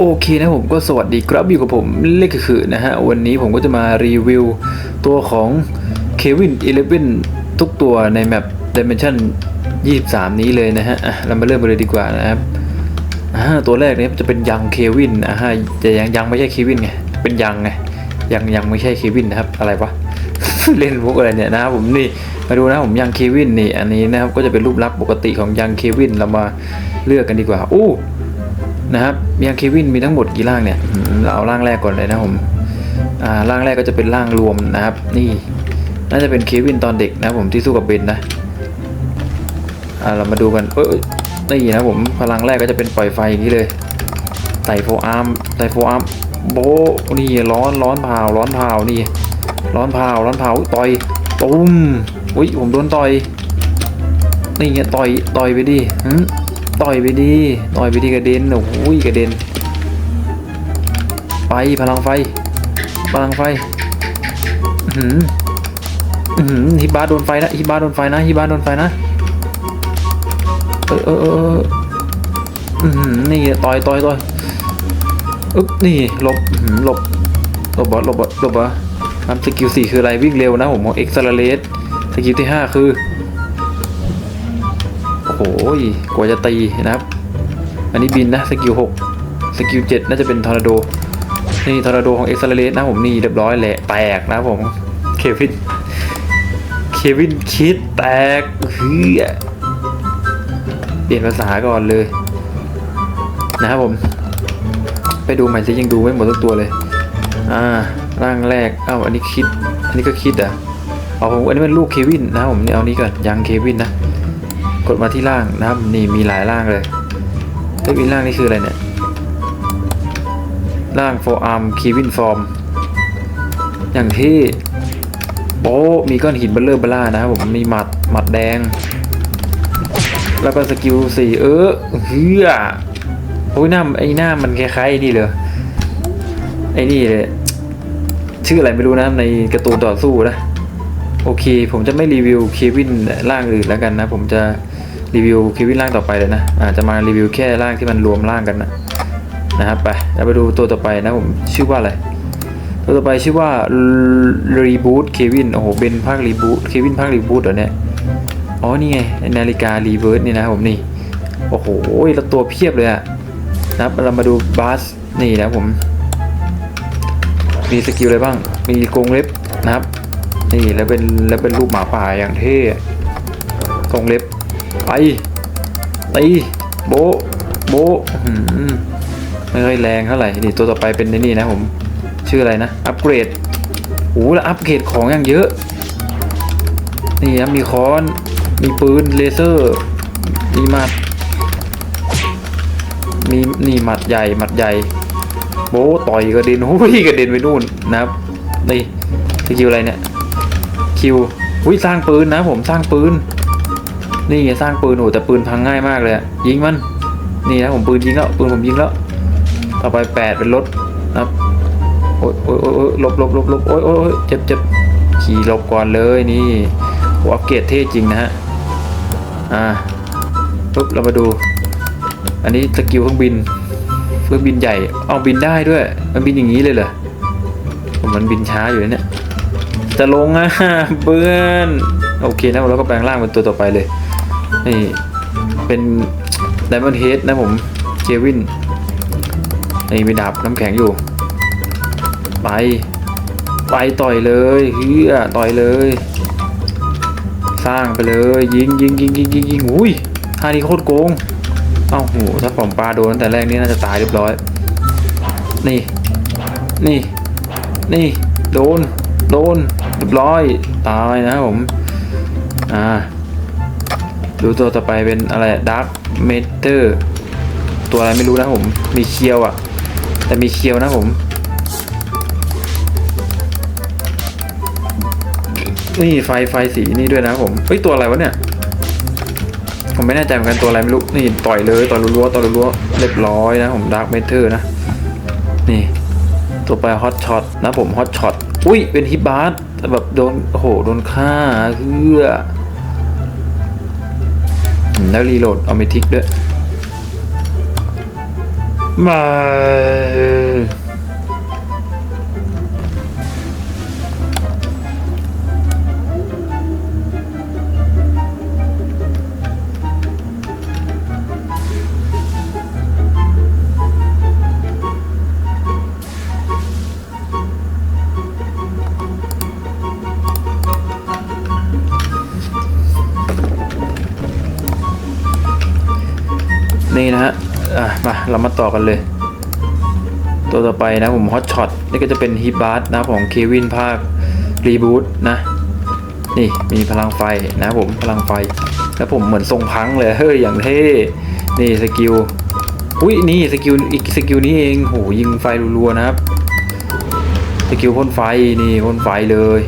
โอเคนะผมก็สวัสดีครับอยู่กับผมเล็กคือนะฮะ วันนี้ผมก็จะมารีวิวตัวของเควิน11ทุกตัวในแมป Dimension 23 นี้เลยนะฮะเรามาเริ่มกันเลยดีกว่านะครับตัวแรกเนี่ยจะเป็นยังเควินอ่าฮะจะยังยังไม่ใช่เควินไงเป็นยังไงยังยังไม่ใช่เควินนะครับอะไรวะเล่นมุกอะไรเนี่ยนะครับผมนี่มาดูนะผมยังเควินนี่อันนี้นะครับก็จะเป็นรูปลักษณ์ปกติของยังเควินเรามาเลือกกันดีกว่าอู้ นะครับยังเควินมีทั้งหมดกี่ร่างเนี่ยเราเอาร่างแรกก่อนเลยนะผมอ่าร่างแรกก็จะเป็นร่างรวมนะครับ นี่น่าจะเป็นเควินตอนเด็กนะผมที่สู้กับเบนนะอ่าเรามาดูกันเอ้ยเอ้ยนี่นะผมพลังแรกก็จะเป็นปล่อยไฟอย่างนี้เลยไต่โฟอาร์มไต่โฟอาร์มโบนี่ร้อนร้อนเผาร้อนเผานี่ ร้อนเผาร้อนเผาต่อยตุ้มอุ้ยผมโดนต่อยนี่ไงต่อยต่อยไปดิหึ ต่อยไปดี ต่อยไปดีกระเด็นโอ้ยกระเด็น ไปพลังไฟ พลังไฟ อื้อหืมหือฮิบาโดนไฟนะฮิบาโดนไฟนะฮิบาโดนไฟนะ เออเออเออเอออื้อหือนี่ต่อยต่อยต่อยอึ๊บนี่หลบหือหลบหลบบอสหลบบอสหลบบอสทำสกิลสี่คืออะไรวิ่งเร็วนะผมของเอ็กซ์เลสสกิลที่ห้าคือ โอ้โหกว่าจะตีนะครับ อันนี้บินนะสกิลหกสกิลเจ็ดน่าจะเป็นทอร์นาโด นี่ทอร์นาโดของเอ็กซ์เลสนะผมนี่เรียบร้อยแหละแตกนะผมเควินเควินคิดแตกเฮือเปลี่ยนภาษาก่อนเลย นะครับผม ไปดูใหม่สิยังดูไม่หมดทุกตัวเลย อ่าร่างแรกเอ้าอันนี้คิด อันนี้ก็คิดอะเอาผมอันนี้เป็นลูกเควินนะผมนี่เอานี้ก่อนยังเควินนะ กดมาที่ล่างนะครับนี่มีหลายล่างเลยเอ้ยมีล่างนี่คืออะไรเนี่ยล่าง for arm Kevin form อย่างที่โอ้มีก้อนหินเบลเลอร์เบล่านะครับผมมีหมัดหมัดแดง แล้วก็สกิลสี่เออเฮือโอ้ยหน้าไอ้หน้ามันคล้ายๆนี่เลยไอ้นี่เลยชื่ออะไรไม่รู้นะในกร์ตูนต่อสู้นะ โอเค ผมจะไม่รีวิวเควินร่างอื่นแล้วกันนะ ผมจะ รีวิวเควินร่างต่อไปเลยนะอาจจะมารีวิวแค่ร่างที่มันรวมร่างกันนะนะครับไปเราไปดูตัวต่อไปนะผมชื่อว่าอะไรตัวต่อไปชื่อว่า Reboot Kevin โอ้โหเป็นภาค Reboot เควินภาค Reboot เหรอเนี่ยอ๋อนี่ไงนาฬิกา Reverse นี่นะผมนี่โอ้โหแล้วตัวเพียบเลยอะนะครับเรามาดูบัสนี่นะผม มีสกิลอะไรบ้าง มีกรงเล็บนะครับ นี่แล้วเป็นแล้วเป็นรูปหมาป่าอย่างเท่กรงเล็บ ไปตีโบโบอื้อหือไม่ค่อยแรงเท่าไหร่นี่ตัวต่อไปเป็นนี่นะผมชื่ออะไรนะอัปเกรดโอ้แล้วอัปเกรดของอย่างเยอะ นี่นะมีค้อนมีปืนเลเซอร์ มีมัด มีนี่มัดใหญ่มัดใหญ่ โบต่อยกระเด็นโอ้ยกระเด็นไปนู่นนะครับนี่สกิลอะไรเนี่ยคิวอุ้ยสร้างปืนนะผมสร้างปืน นี่ไงสร้างปืนโอ้แต่ปืนพังง่ายมากเลยยิงมัน นี่นะผมปืนยิงแล้วปืนผมยิงแล้วต่อไปแปดเป็นรถนะครับโอ้ยโอ้ยโอ้ยลบลบลบลบโอ้ยโอ้ยเจ็บเจ็บขี่ลบก่อนเลยนี่โอ้อัปเกรดเท่จริงนะฮะอ่าปุ๊บเรามาดู อันนี้สกิลเครื่องบินเครื่องบินใหญ่เอาบินได้ด้วย มันบินอย่างนี้เลยเหรอผมมันบินช้าอยู่นะเนี่ยจะลงอะเพื่อนโอเคนะเราก็แปลงร่างเป็นตัวต่อไปเลย นี่เป็นไดมอนด์เฮดนะผมเควินนี่มีดาบน้ำแข็งอยู่ ไปไปต่อยเลยเฮียต่อยเลย สร้างไปเลย ยิงยิงยิงยิงยิงยิงอุ้ยท่านี้โคตรโกงเอ้าโหถ้าผมปลาโดนตั้งแต่แรกนี่น่าจะตายเรียบร้อย นี่ นี่ นี่ โดน โดน เรียบร้อย ตายนะครับผม อ่า ดูตัวต่อไปเป็นอะไรดาร์ m เมเตอร์ตัวอะไรไม่รู้นะผม มีเคียวอะ่ะ แต่มีเคียวนะผม นี่ไฟไฟสีนี่ด้วยนะผมเฮ้ยตัวอะไรวะเนี่ย ผมไม่แน่ใจเหมือนกันตัวอะไรไม่รู้ นี่ต่อยเลยต่อยรัวๆต่อยรัวๆเรียบร้อยนะผมดาร์ m เมเตอร์นะ นี่ ตัวไปฮอตช็อตนะผมฮอตช็อต อุ้ยเป็นฮิบาร์แต่แบบโดนโอ้โหโดนฆ่าเพื่อ แล้วรีโหลดออเมทิกด้วยมา เรามาต่อกันเลย ตัวต่อไปนะผมฮอตช็อตนี่ก็จะเป็นฮีบาร์นะของเควินภาครีบูตนะ นี่มีพลังไฟนะผมพลังไฟ แล้วผมเหมือนทรงพังเลยเฮ้ยอย่างเท่นี่สกิลอุ้ยนี่สกิลอีกสกิลนี้เองโหยิงไฟรัวๆนะครับสกิลพ่นไฟนี่พ่นไฟเลย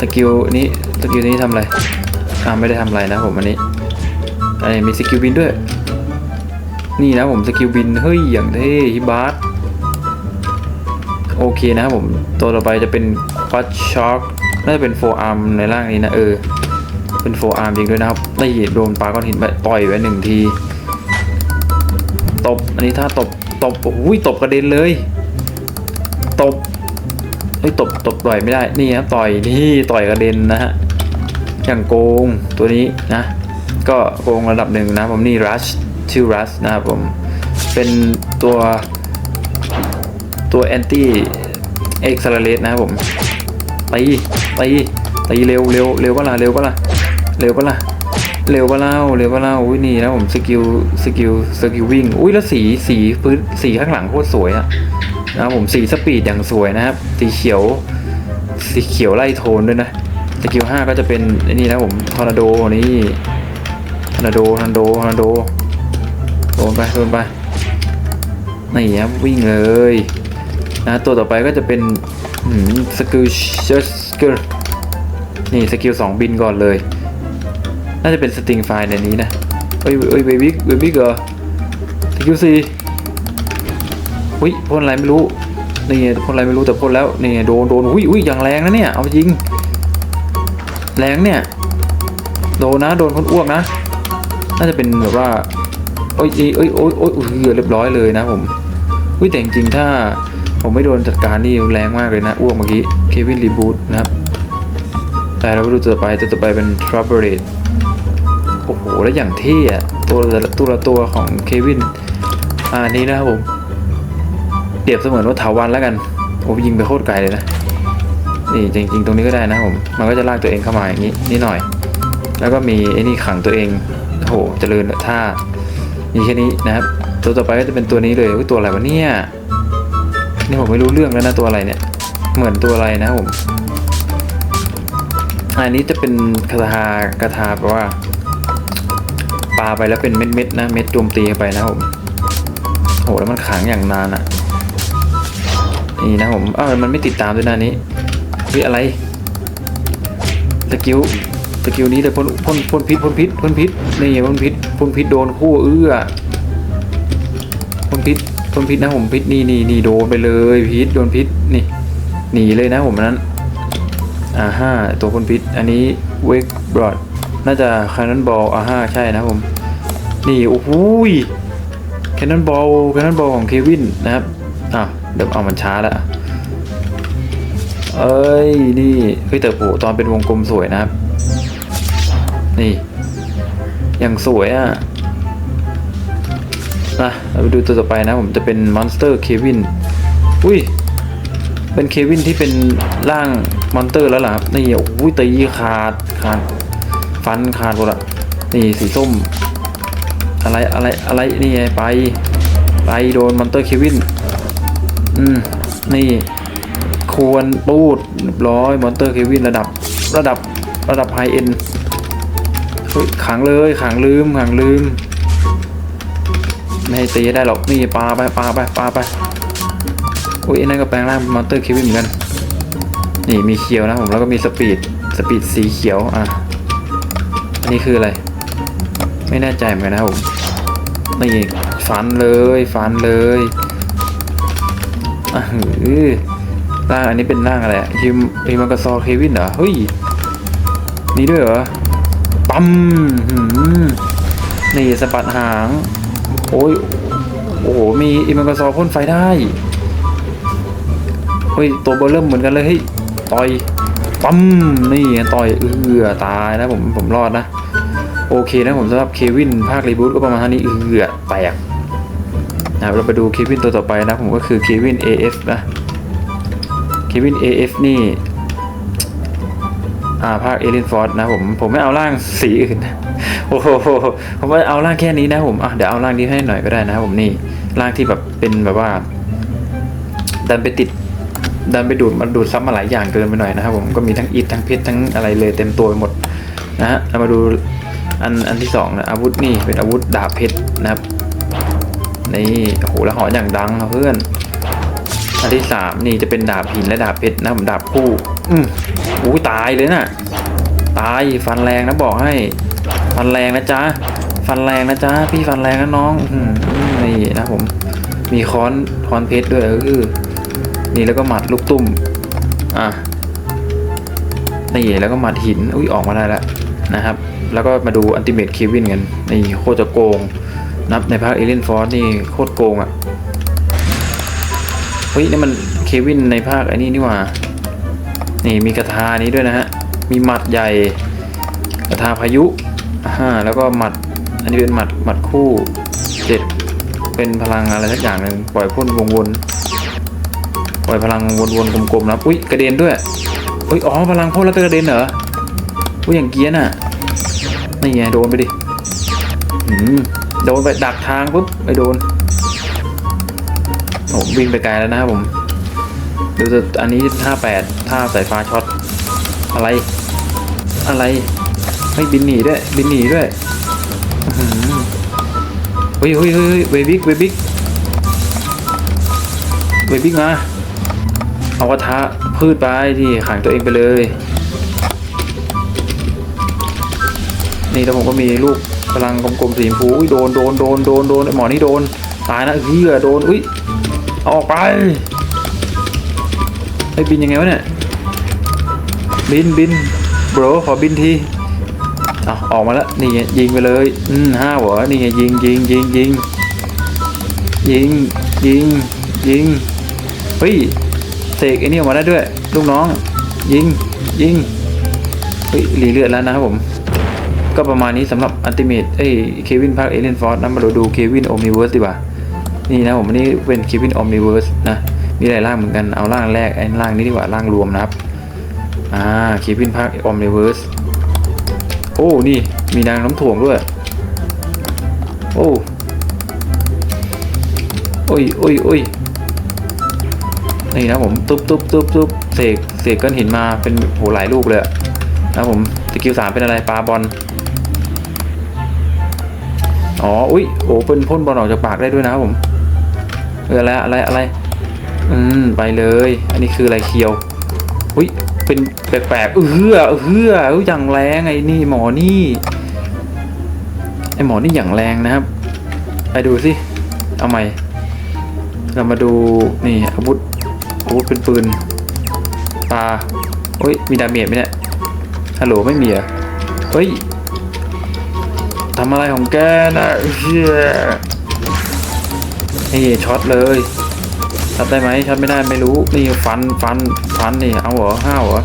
สกิลนี้สกิลนี้ทำอะไรอ่าไม่ได้ทำอะไรนะผมอันนี้อันนี้มีสกิลบินด้วย นี่นะผมสกิลบินเฮ้ยอย่างเท่ฮิบาร์โอเคนะครับผมตัวต่อไปจะเป็นควอ d ช็อคน่าจะเป็นโฟอาร์มในร่างนี้นะเออ เป็นโฟอาร์มจริงด้วยนะครับนี่โดนปลาก้อนหินไปต่อยไว้หนึ่งที ตบ อันนี้ถ้าตบตบโอ้ยตบกระเด็นเลย ตบเฮ้ยตบตบต่อยไม่ได้นี่ครับต่อยนี่ต่อยกระเด็นนะฮะอย่างโกงตัวนี้นะ ก็โกงระดับหนึ่งนะผมนี่รัช ชื่อรัชนะครับผม เป็นตัวตัวแอนตี้เอ็กซ์เลตนะครับผมตีตีตีเร็วเร็วเร็วก็ล่ะเร็วก็ล่ะเร็วก็ล่ะเร็วก็เล่าเร็วก็เล่าอุ้ยนี่นะผมสกิลสกิลสกิลวิ่งอุ้ยแล้วสีสีพื้นสีข้างหลังโคตรสวยอะนะครับผมสีสปีดอย่างสวยนะครับ สีเขียว สีเขียวไล่โทนด้วยนะสกิลห้าก็จะเป็นไอ้นี่นะผมทอร์นาโดนี่ทอร์นาโดทอร์นาโดทอร์นาโดโดนไปโดนไปนี่ครับวิ่งเลยนะตัวต่อไปก็จะเป็นสกิลเชสกิลนี่สกิลสองบินก่อนเลย น่าจะเป็นสติงไฟในนี้นะเอ้ยเอ้ยเบบี้เบบี้เกอร์สกิลสี่อุ้ยพ่นอะไรไม่รู้นี่พ่นอะไรไม่รู้แต่พ่นแล้วนี่โดนโดนอุ้ยอุ้ยอย่างแรงนะเนี่ยเอาจริง แรงเนี่ยโดนนะโดนคนอ้วกนะ น่าจะเป็นแบบว่า อ้ยเอ้ยโอ้ยโอ้ยอุ้ยเรียบร้อยเลยนะผมอุ้ยแต่จริงๆถ้าผมไม่โดนจัดการนี่แรงมากเลยนะ อ้วกเมื่อกี้เควินรีบูตนะครับ แต่เราไปดูตัวต่อไปตัวต่อไปเป็น t r o u b l e โอ้โห แล้วอย่างเท่อะตัวละตัวละตัวของเควินอ่านี้นะครับผมเปรียบเสมือนว่าถาวันแล้วกันผมยิงไปโคตรไกลเลยนะนี่จริง ๆ ตรงนี้ก็ได้นะผมมันก็จะลากตัวเองเข้ามาอย่างนี้นิดหน่อย แล้วก็มีไอ้นี่ขังตัวเองโอ้โหเจริญท่า มีแค่นี้นะครับ ตัวต่อไปก็จะเป็นตัวนี้เลยตัวอะไรวะเนี่ยนี่ผมไม่รู้เรื่องแล้วนะตัวอะไรเนี่ย เหมือนตัวอะไรนะผมอันนี้จะเป็นคาถากระทาแปลว่าปาไปแล้วเป็นเม็ดๆนะเม็ดโจมตีไปนะผมโหแล้วมันขังอย่างนานอะ่ะนี่นะผมเอ้าวมันไม่ติดตามด้วยน้านี้เฮ้ยอะไรสกิล สกิลนี้แต่พ่นพ่นพ่นพิษพ่นพิษพ่นพิษนี่พ่นพิษพ่นพิษโดนคู่เอื้อพ่นพิษพ่นพิษนะผมพิษนี่นี่นี่โดนไปเลยพิษโดนพิษนี่หนีเลยนะผมนั้นอ่าห้าตัวพ่นพิษอันนี้เวกบรอดน่าจะแคานนบอลอ่าห้าใช่นะผมนี่โอ้โหแคนนอนบอลแคนนอนบอลของเควินนะครับอ้าวเดี๋ยวเอามันช้าล้วเอ้ยนี่เฮ้ยแต่โหตอนเป็นวงกลมสวยนะครับ นี่ อย่างสวยอะ่ะนะเราไปดูตัวต่อไปนะ ผมจะเป็นมอนสเตอร์เควินอุ้ย เป็นเควินที่เป็นร่างมอนเตอร์แล้วล่ะครับ นี่โอ้ยตีขาดขาดฟันขาดหมดอะนี่สีส้ม อะไรอะไรอะไรนี่ไงไป ไปโดนมอนเตอร์เควินอืมนี่ควรปูดร้อยมอนเตอร์เควินระดับระดับระดับไฮเอ็น ขังเลยขังลืมขังลืม ไม่ให้ตีได้หรอกนี่ปลาไปปลาไปปลาไปอุ้ยนั่นก็แปลงร่างมอนเตอร์เควินเหมือนกันนี่มีเขียวนะผมแล้วก็มีสปีดสปีดสีเขียวอะอันนี้คืออะไร ไม่แน่ใจเหมือนกันนะผมนี่ฟันเลยฟันเลยอะหือร่างอันนี้เป็นร่างอะไรฮิมฮิมังกซอเควินเหรอเฮ้ยนี่ด้วยเหรอ ปั๊มนี่สะบัดหาง โอ้ย โอ้โห มีอิมันกซอพ่นไฟได้ เฮ้ย ตัวเบอร์เริ่มเหมือนกันเลยเฮ้ยต่อยปั๊มนี่ต่อยเอือตายนะผมผมรอดนะ โอเคนะผมสำหรับเควินภาครีบูตก็ประมาณเท่านี้เอือแตกนะครับเราไปดูเควินตัวต่อไปนะผมก็คือเควิน AF นะเควิน AF นี่ ภาคเอลินฟอร์ดนะผม ผมไม่เอาร่างสีอื่น โอ้โห ผมว่าเอาร่างแค่นี้นะผมเดี๋ยวเอาร่างนี้ให้หน่อยก็ได้นะครับผมนี่ร่างที่แบบเป็นแบบว่า ดันไปติด ดันไปดูดมันดูดซับมาหลายอย่างเกินไปหน่อยนะครับผมก็มีทั้งอิฐทั้งเพชรทั้งอะไรเลยเต็มตัวไปหมดนะฮะเรามาดูอันอันที่สองนะอาวุธนี่เป็นอาวุธดาบเพชรนะครับนี่โอ้โหแล้วหออย่างดังเพื่อนอันที่สามนี่จะเป็นดาบหินและดาบเพชรนะผมดาบคู่ อืม อุ้ตายเลยน่ะ ตายฟันแรงนะบอกให้ ฟันแรงนะจ๊ะ ฟันแรงนะจ๊ะ พี่ฟันแรงนะน้องอนี่นะผม มีค้อนค้อนเพชรด้วยเออนี่แล้วก็หมัดลูกตุ้ม อะนี่แล้วก็หมัดหิน อุ้ยออกมาได้แล้วนะครับ แล้วก็มาดูอันติเม e เควินกัน นี่โคตรจะโกง นับในภาคเอเลนฟอร์สนี่โคตรโกงอะ เฮ้ยนี่มันเควินในภาคไอ้นี่นี่ว่า นี่มีกระทานี้ด้วยนะฮะ มีหมัดใหญ่ กระทาพายุอ่าแล้วก็หมัด อันนี้เป็นหมัดหมัดคู่เจ็ดเป็นพลังอะไรสักอย่างหนึ่งปล่อยพ่นวงวนปล่อยพลังวนๆกลมๆนะอุ้ยกระเด็นด้วยอุ้ยอ๋อพลังพ่นแล้วก็กระเด็นเหรออุ้ยอย่างเกี้ยน่ะนี่ไงโดนไปดิอืมโดนไปดักทางปุ๊บไปโดนผมวิ่งไปไกลแล้วนะครับผม ดูจะอันนี้ท่าแปดท่าสายฟ้าช็อต อะไร อะไรไม่บินหนีด้วย บินหนีด้วยเฮ้ยเฮ้ยเฮ้ยเวบิกเวบิกเวบิกมา เอากระทะพืชไปที่ขังตัวเองไปเลย นี่แล้วผมก็มีลูกพลังกลมๆสีชมพูอุ้ยโดนโดนโดนโดนโดนไอหมอนี่โดน ตายนะเฮียโดน อุ้ยออกไป ไอ้ยบินยังไงวะเนี่ย บินบินโบรขอบินทีเอาออกมาแล้วนี่ไงยิงไปเลย อืมห้าหัวนี่ไงยิงยิงยิงยิงยิงยิงยิงเฮ้ยเสกไอ้นี่ออกมาได้ด้วย ลูกน้อง ยิงยิงเฮ้ยหลีเลือดแล้วนะครับผม ก็ประมาณนี้สำหรับอันติเมตเอ้ยเควินภาคเอเลนฟอร์ดนะมาดูดูเควินโอมนิเวิร์สดีกว่า นี่นะผมอันนี้เป็นเควินออมนิเวิร์สนะ มีหลายร่างเหมือนกันเอาร่างแรกไอ้ร่างนี้ดีกว่าร่างรวมนะครับอ่าเควินภาคออมนิเวิร์สโอ้นี่มีนางน้ำถ่วงด้วย โอ้โอ้ยโอ้ยโอ้ยนี่นะผมตุ๊บตุ๊บตุ๊บตุ๊บเสกเสกก้อนหินมาเป็นโหหลายลูกเลยนะผมสกิลสามเป็นอะไรปลาบอลอ๋ออุ้ยโอ้เป็นพ่นบอลออกจากปากได้ด้วยนะครับผมเอออะไรอะไรอะไร อืมไปเลย อันนี้คืออะไรเคียวอุ้ยเป็นแปลกๆเออเฮือเออเฮือออย่างแรงไอ้นี่หมอนี่ไอหมอนี่อย่างแรงนะครับ ไปดูสิเอาใหม่ เรามาดูนี่อาวุธอาวุธเป็นปืนปลาเฮ้ยมีดาเมจไหมเนี่ยฮัลโหลไม่มีอะเฮ้ยทำอะไรของแกนะเฮียนี่ช็อตเลย ช็อตได้ไหมช็อตไม่ได้ไม่รู้นี่ฟันฟันฟันนี่เอาเหรอห้าวเหรอ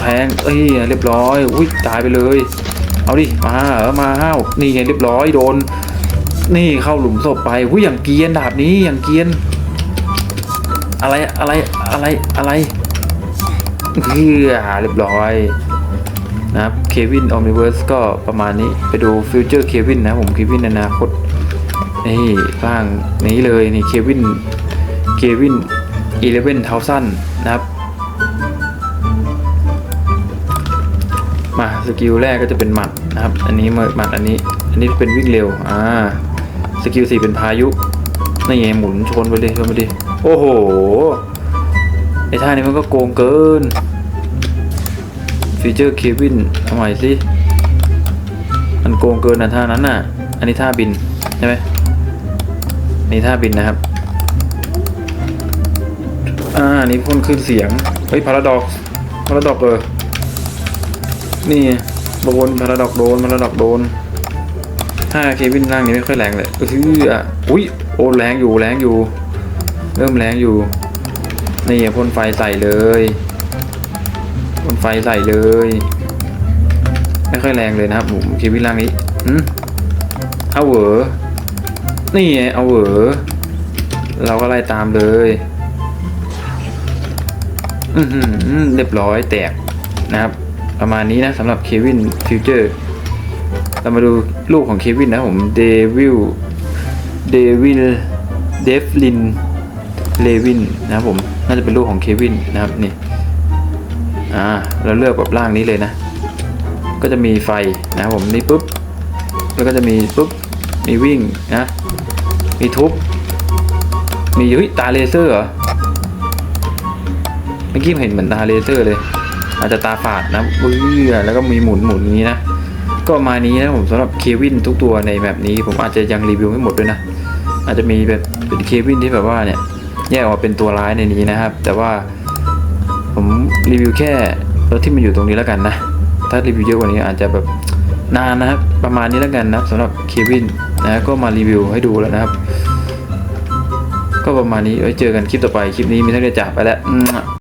แทงเอ้ยเรียบร้อยอุ้ยตายไปเลย เอาดิมาเหรอมาห้าวนี่ไงเรียบร้อยโดน นี่เข้าหลุมศพไปอุ้ยอย่างเกียนดาบนี้อย่างเกียน อะไรอะไรอะไรอะไรเฮือเรียบร้อยนะครับเควินออมนิเวิร์สก็ประมาณนี้ไปดูฟิวเจอร์เควินนะผมเควินในอนาคตนี่ร่างนี้เลยนี่เควิน เควินอีเลเวนเทาสั้นนะครับ มาสกิลแรกก็จะเป็นหมัดนะครับ อันนี้มหมัดอันนี้ อันนี้เป็นวิ่งเร็ว อ่า สกิลสี่เป็นพายุนี่ไงหมุนชนไปเลยชนไปดิโอ้โห ไอ้ท่านี้มันก็โกงเกิน ฟีเจอร์เควินทำไมสิ มันโกงเกินนะท่านั้นน่ะ อันนี้ท่าบินใช่ไหมนี่ท่าบินนะครับ นี่พ่นขึ้นเสียง เฮ้ยพาราดอกพาราดอกเออ นี่โดนพาราดอกโดนพาราดอกโดนถ้าเควินร่างนี้ไม่ค่อยแรงเลยเอออะอุ้ยโอ้แรงอยู่แรงอยู่ เริ่มแรงอยู่ นี่อะพ่นไฟใส่เลยพ่นไฟใส่เลย ไม่ค่อยแรงเลยนะครับผมเควินร่างนี้อืมเอาเหวอนี่เอาเหวอเราก็ไล่ตามเลย อือหือเรียบร้อยแตกนะครับ ประมาณนี้นะสำหรับเควินฟิวเจอร์เรามาดูลูกของเควินนะผมเดวิลเดวิลเดฟลินเลวินนะครับผมน่าจะเป็นลูกของเควินนะครับนี่อ่าเราเลือกแบบร่างนี้เลยนะ ก็จะมีไฟนะครับผมนี่ปุ๊บแล้วก็จะมีปุ๊บมีวิ่งนะมีทุบมีเฮ้ยตาเลเซอร์เหรอ มื่อกี้เห็นเหมือนตาเลเซอร์เลย อาจจะตาฝาดนะเบื่อแล้วก็มีหมุนหมุนอย่างนี้นะ ก็มานี้นะผมสำหรับเควินทุกตัวในแบบนี้ ผมอาจจะยังรีวิวไม่หมดด้วยนะ อาจจะมีแบบเป็นเควินที่แบบว่าเนี่ยแยกออกมาเป็นตัวร้ายในนี้นะครับ แต่ว่าผมรีวิวแค่รถที่มันอยู่ตรงนี้แล้วกันนะ ถ้ารีวิวเยอะกว่านี้อาจจะแบบนานนะครับ ประมาณนี้แล้วกันนะสำหรับเควินนะก็มารีวิวให้ดูแล้วนะครับ ก็ประมาณนี้ไว้เจอกันคลิปต่อไป คลิปนี้มีทั้งเดียจากไปแล้ว